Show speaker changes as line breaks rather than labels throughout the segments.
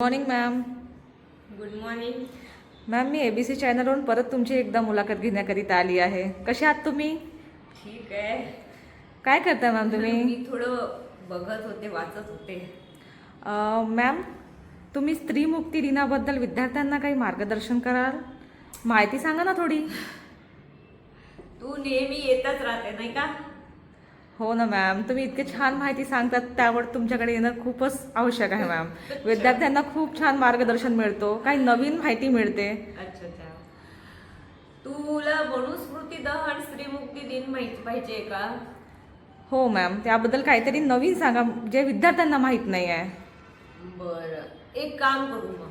Morning ma'am.
Good morning.
Ma'am me A B C चॅनलवरून परत तुमची एकदा मुलाखत घेण्याकरिता आली आहे. कसे आहात तुम्ही?
ठीक आहे.
काय करता मॅम तुम्ही?
मी थोडं बघत होते वाचत होते.
मॅम तुम्ही स्त्री मुक्ती दिनाबद्दल विद्यार्थ्यांना काही मार्गदर्शन कराल? माहिती सांगा ना थोडी.
तू नेहमी येतच राहते नाही का?
हो ना मॅम तुम्ही इतके छान माहिती सांगतात त्यावर तुमच्याकडे येणं खूपच आवश्यक आहे मॅम विद्यार्थ्यांना खूप छान मार्गदर्शन मिळतो. काही नवीन माहिती मिळते.
अच्छा अच्छा. तुला मनुस्मृती दहन स्त्रीमुक्ती दिन माहिती पाहिजे का?
हो मॅम त्याबद्दल काहीतरी नवीन सांगा जे विद्यार्थ्यांना माहीत नाही आहे.
बर. एक काम करू मग.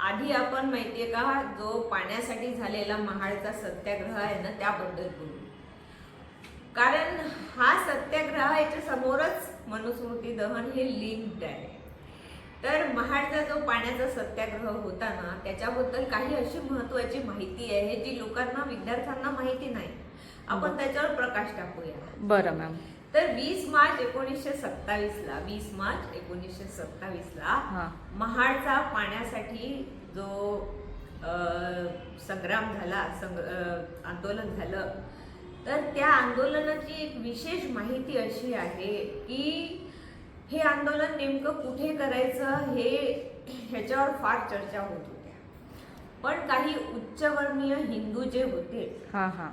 आधी आपण माहितीये का जो पाण्यासाठी झालेला महाडचा सत्याग्रह आहे ना त्याबद्दल बोलू. कारण हा सत्याग्रह याच्या समोरच मनुस्मृती दहन हे लिंक्ड आहे. तर महाडचा जो पाण्याचा सत्याग्रह होता ना त्याच्याबद्दल काही अशी महत्वाची माहिती आहे जी लोकांना विद्यार्थ्यांना माहिती नाही. आपण त्याच्यावर प्रकाश टाकूया.
बरं मॅम.
तर वीस मार्च एकोणीसशे सत्तावीस ला वीस मार्च एकोणीसशे सत्तावीस ला महाडचा पाण्यासाठी जो संग्राम झाला संग आंदोलन झालं तर त्या आंदोलनाची एक विशेष माहिती अशी आहे की हे आंदोलन नेमकं कुठे करायचं हे ह्याच्यावर फार चर्चा होत होत्या. पण काही उच्चवर्णीय हिंदू जे होते
हां हां.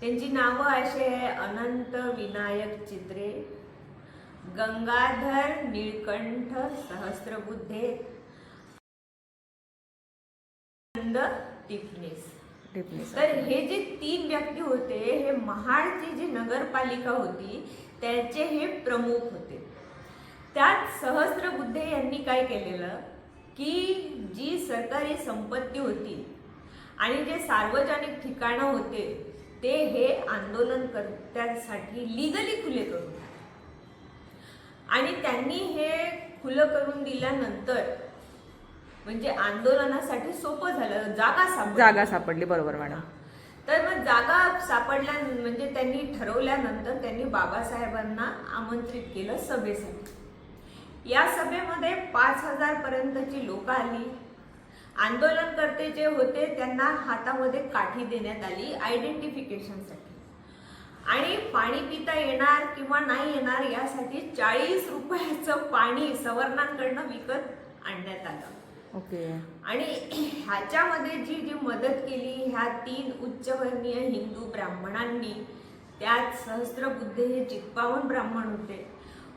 त्यांची नावं अशी आहे अनंत विनायक चित्रे गंगाधर निळकंठ टिपणीस
टिप्पणीस
तर हे जे तीन व्यक्ती होते हे महाडची जी नगरपालिका होती त्याचे हे प्रमुख होते. त्यात सहस्त्रबुद्धे यांनी काय केलेलं? की जी सरकारी संपत्ती होती आणि जे सार्वजनिक ठिकाणं होते ते हे आंदोलनकर्त्यांसाठी लिगली खुले करून आणि त्यांनी हे खुलं करून दिल्यानंतर म्हणजे आंदोलनासाठी सोपं झालं. जागा सापडली.
जागा सापडली. बरोबर मॅडम.
तर मग जागा सापडल्या म्हणजे त्यांनी ठरवल्यानंतर त्यांनी बाबासाहेबांना आमंत्रित केलं सभेसाठी. या सभेमध्ये पाच हजार पर्यंतची लोक आली. आंदोलनकर्ते जे होते त्यांना हातामध्ये काठी देण्यात आली आयडेंटिफिकेशनसाठी आणि पाणी पिता येणार किंवा नाही येणार यासाठी चाळीस रुपयाचं पाणी सवर्णांकडनं विकत आणण्यात
ओके.
आणि ह्याच्यामध्ये जी जी मदत केली ह्या तीन उच्चवर्णीय हिंदू ब्राह्मणांनी त्यात सहस्त्रबुद्धे हे चित्पावन ब्राह्मण होते.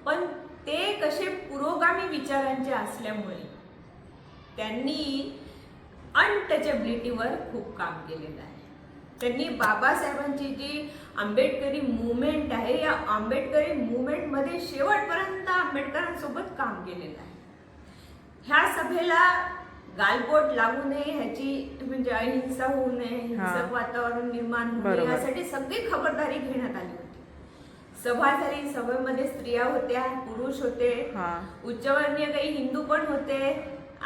पण ते कसे पुरोगामी विचारांचे असल्यामुळे त्यांनी अनटचेबिलिटीवर खूप काम केलेलं आहे. त्यांनी बाबासाहेबांची जी आंबेडकरी मुवमेंट आहे या आंबेडकरी मुवमेंटमध्ये शेवटपर्यंत आंबेडकरांसोबत काम केलेलं आहे. ह्या सभेला गालबोट लागू नये ह्याची म्हणजे अहिंसा होऊ नये हिंसक वातावरण निर्माण होऊ नये. यासाठी सगळी खबरदारी घेण्यात आली होती. सभा झाली सभेमध्ये स्त्रिया होत्या पुरुष होते उच्चवर्णीय काही हिंदू पण होते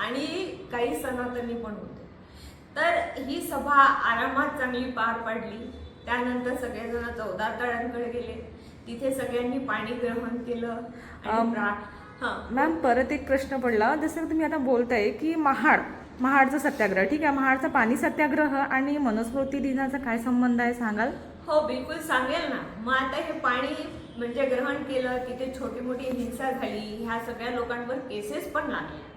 आणि काही सनातनी पण होते. तर ही सभा आरामात चांगली पार पाडली. त्यानंतर सगळेजण चौदार तळ्यांकडे गेले. तिथे सगळ्यांनी पाणी ग्रहण केलं आणि.
मॅम परत एक प्रश्न पडला. जसं तुम्ही आता बोलताय की महाड महाडचा सत्याग्रह. ठीक आहे महाडचा पाणी सत्याग्रह आणि मनुस्मृती दिनाचा काय संबंध आहे सांगाल?
हो बिलकुल सांगेल ना. मग आता हे पाणी म्हणजे ग्रहण केलं तिथे छोटी मोठी हिंसा झाली ह्या सगळ्या लोकांवर केसेस पण लागल्या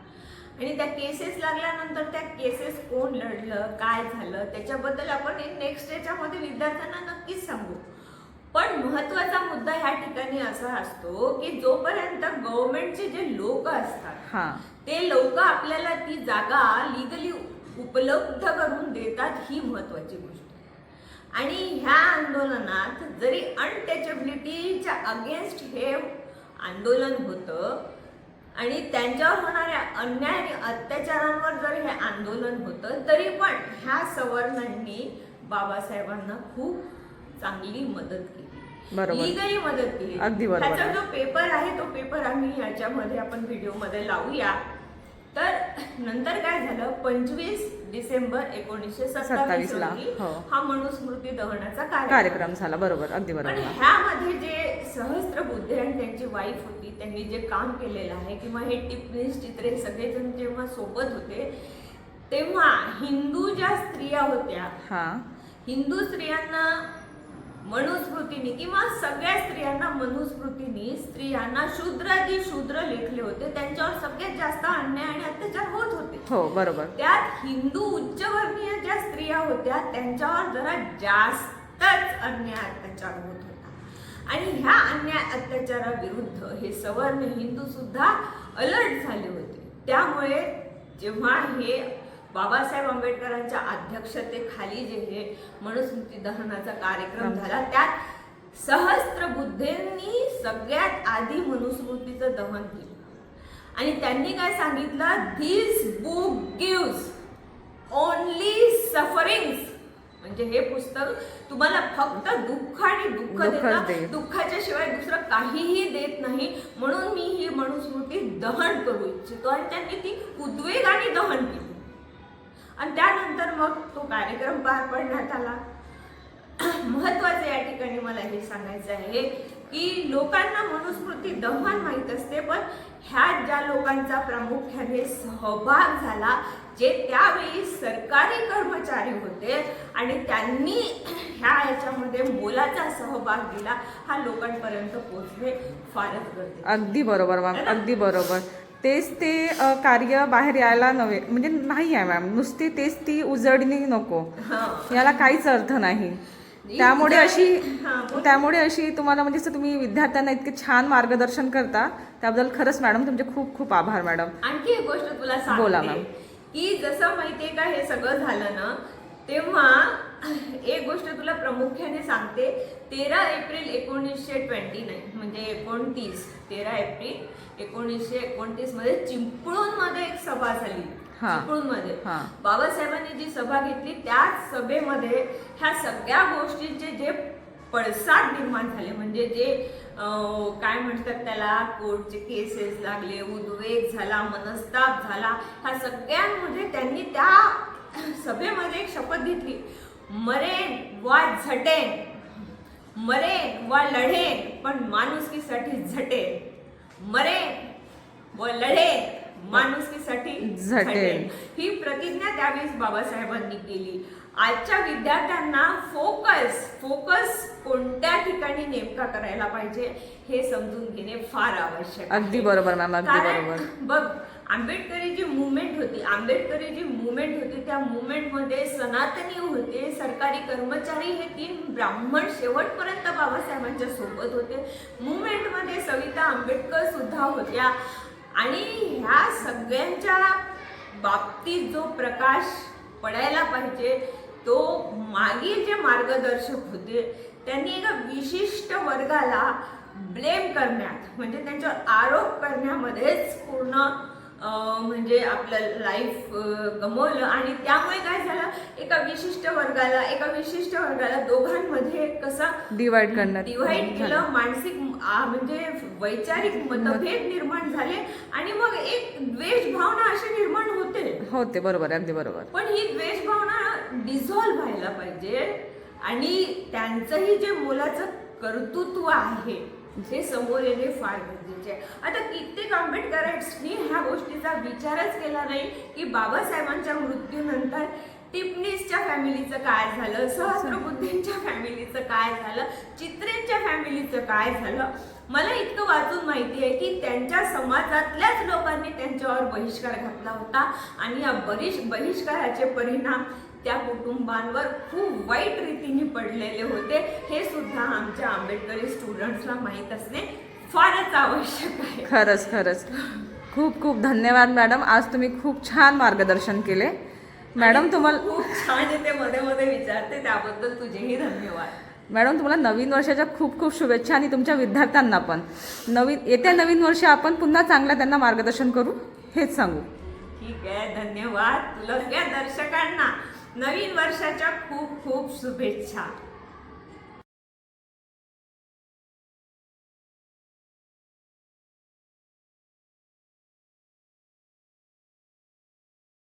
आणि त्या केसेस लागल्यानंतर त्या केसेस कोण लढलं काय झालं त्याच्याबद्दल आपण नेक्स्ट याच्यामध्ये विद्यार्थ्यांना नक्कीच सांगू. पण महत्त्वाचा मुद्दा ह्या ठिकाणी असा असतो की जोपर्यंत गव्हर्नमेंटचे जे लोक असतात ते लोक आपल्याला ती जागा लिगली उपलब्ध करून देतात ही महत्वाची गोष्ट. आणि ह्या आंदोलनात जरी अनटचेबिलिटीच्या अगेन्स्ट हे आंदोलन होतं आणि त्यांच्यावर होणाऱ्या अन्याय आणि अत्याचारांवर जर हे आंदोलन होतं तरी पण ह्या सवर्णांनी बाबासाहेबांना खूप चांगली मदत केली. लिगली मदत केली.
अगदी आहे.
जो पेपर आहे तो पेपर आम्ही याच्यामध्ये आपण व्हिडिओमध्ये लावूया. तर नंतर काय झालं? पंचवीस डिसेंबर एकोणीसशे सत्तावीस
27 ला,
रोजी
हो.
हा मनुस्मृती दहनाचा कार्यक्रम.
झाला. बरोबर. अगदी बरोबर.
ह्यामध्ये जे सहस्त्र बुद्धे आणि त्यांची वाईफ होती त्यांनी जे काम केलेलं आहे किंवा हे टिपणीस चित्रे सगळेजण जेव्हा सोबत होते तेव्हा हिंदू ज्या स्त्रिया होत्या हिंदू स्त्रियांना मनुस्मृतीने किंवा सगळ्या स्त्रियांना मनुस्मृतीने स्त्रियांना शूद्र जे शूद्र लेखले होते त्यांच्यावर सगळ्यात जास्त अन्याय आणि अत्याचार होत होते.
हो बरोबर.
त्यात हिंदू उच्चवर्णीय ज्या स्त्रिया होत्या त्यांच्यावर जरा जास्तच अन्याय अत्याचार होत होता. आणि ह्या अन्याय अत्याचाराविरुद्ध हे सवर्ण हिंदू सुद्धा अलर्ट झाले होते. त्यामुळे जेव्हा हे बाबासाहेब आंबेडकरांच्या अध्यक्षतेखाली जे हे मनुस्मृती दहनाचा कार्यक्रम झाला. त्यात सहस्त्र बुद्धेंनी सगळ्यात आधी मनुस्मृतीचं दहन केलं. आणि त्यांनी काय सांगितलं? This book gives only sufferings म्हणजे हे पुस्तक तुम्हाला फक्त दुःख आणि दुःख
दुःखच
देतं.
देईल.
दुःखाच्या शिवाय दुसरं काहीही देत नाही. म्हणून मी ही मनुस्मृती दहन करू इच्छितो. आणि त्यांनी ती उद्वेगाने दहन केली. आणि त्यानंतर मग तो कार्यक्रम पार पडण्यात आला. महत्वाचं या ठिकाणी मला हे सांगायचं आहे की लोकांना मनुस्मृती दहन माहीत असते पण ह्या ज्या लोकांचा प्रामुख्याने सहभाग झाला जे त्यावेळी सरकारी कर्मचारी होते आणि त्यांनी ह्या याच्यामध्ये मोलाचा सहभाग दिला हा लोकांपर्यंत पोहोचणे फारच गरजेचं
अगदी बरोबर अगदी बरोबर. तेच ते कार्य बाहेर यायला नव्हे म्हणजे नाही आहे मॅम नुसती तेच ती उजळणी नको. याला काहीच अर्थ नाही त्यामुळे अशी. त्यामुळे अशी तुम्हाला म्हणजे तुम्ही विद्यार्थ्यांना इतके छान मार्गदर्शन करता त्याबद्दल खरंच मॅडम तुमचे खूप खूप आभार मॅडम
आणखी एक गोष्ट तुला
बोला, मॅम.
की जसं माहितीये का हे सगळं झालं ना तेव्हा एक गोष्ट तुला प्रामुख्याने सांगते तेरा एप्रिल एकोणीसशे ट्वेंटी नाईन म्हणजे एकोणतीस तेरा एप्रिल एकोणीसशे एकोणतीसमध्ये चिंपळूणमध्ये एक सभा झाली.
चिपळूणमध्ये.
बाबासाहेबांनी जी सभा घेतली त्याच सभेमध्ये ह्या सगळ्या गोष्टींचे जे पडसाद निर्माण झाले म्हणजे जे काय म्हणतात त्याला कोर्टचे केसेस लागले उद्वेग झाला मनस्ताप झाला ह्या सगळ्यांमध्ये त्यांनी त्या सभेमध्ये एक शपथ घेतली मरेन वा झटेन मरेन वा लढेन पण माणुसकीसाठी झटेन मरेन व लढेन माणुसकीसाठी.
झटेन
ही प्रतिज्ञा त्यावेळेस बाबासाहेबांनी केली आजच्या विद्यार्थ्यांना फोकस फोकस कोणत्या ठिकाणी नेमका करायला पाहिजे हे समजून घेणे फार आवश्यक.
अगदी बरोबर मॅम अगदी बरोबर
बघ आंबेडकरी जी मुवमेंट होती. आंबेडकरी जी मुवमेंट होती. त्या मुवमेंटमध्ये सनातनी होते सरकारी कर्मचारी हे तीन ब्राह्मण शेवटपर्यंत बाबासाहेबांच्या सोबत होते. मुवमेंटमध्ये सविता आंबेडकर सुद्धा होत्या. आणि ह्या सगळ्यांच्या बाबतीत जो प्रकाश पडायला पाहिजे तो मागील जे मार्गदर्शक होते त्यांनी एका विशिष्ट वर्गाला ब्लेम करण्यात म्हणजे त्यांच्यावर आरोप करण्यामध्येच पूर्ण म्हणजे आपलं लाईफ गमवलं. आणि त्यामुळे काय झालं एका विशिष्ट वर्गाला एका विशिष्ट वर्गाला दोघांमध्ये कसा
डिवाइड करण्यात
डिवाइड. केलं. मानसिक म्हणजे वैचारिक मतभेद निर्माण झाले. आणि मग एक द्वेष भावना अशी निर्माण होते.
होते. बरोबर. अगदी बरोबर.
पण ही द्वेष भावना डिझॉल्व्ह व्हायला पाहिजे. आणि त्यांचंही जे मोलाचं कर्तृत्व आहे जे समोर येणे फार गरजेचे आहे. आता कित्येक आंबेडकरांनी ह्या गोष्टीचा विचारच केला नाही की बाबासाहेबांच्या मृत्यूनंतर टिपणीसच्या फॅमिलीचं काय झालं सहस्त्रबुद्धींच्या फॅमिलीचं काय झालं चित्रेंच्या फॅमिलीचं काय झालं? मला इतकं वाचून माहिती आहे की त्यांच्या समाजातल्याच लोकांनी त्यांच्यावर बहिष्कार घातला होता आणि या बहिष बहिष्काराचे परिणाम त्या कुटुंबांवर खूप वाईट रीतीने पडलेले होते. हे सुद्धा आमच्या आंबेडकरी स्टुडंट्सला माहीत असणे फारच आवश्यक आहे.
खरंच खरंच. खूप खूप धन्यवाद मॅडम. आज तुम्ही खूप छान मार्गदर्शन केले. मॅडम तुम्हाला
खूप छान येते मध्ये मध्ये विचारते त्याबद्दल तुझेही धन्यवाद.
मॅडम तुम्हाला नवीन वर्षाच्या खूप खूप शुभेच्छा आणि तुमच्या विद्यार्थ्यांना पण. नवीन येत्या नवीन वर्षी आपण पुन्हा चांगलं त्यांना मार्गदर्शन करू. हेच सांगू.
ठीक आहे धन्यवाद. तुला दर्शकांना. नवीन वर्षाच्या खूप खूप शुभेच्छा.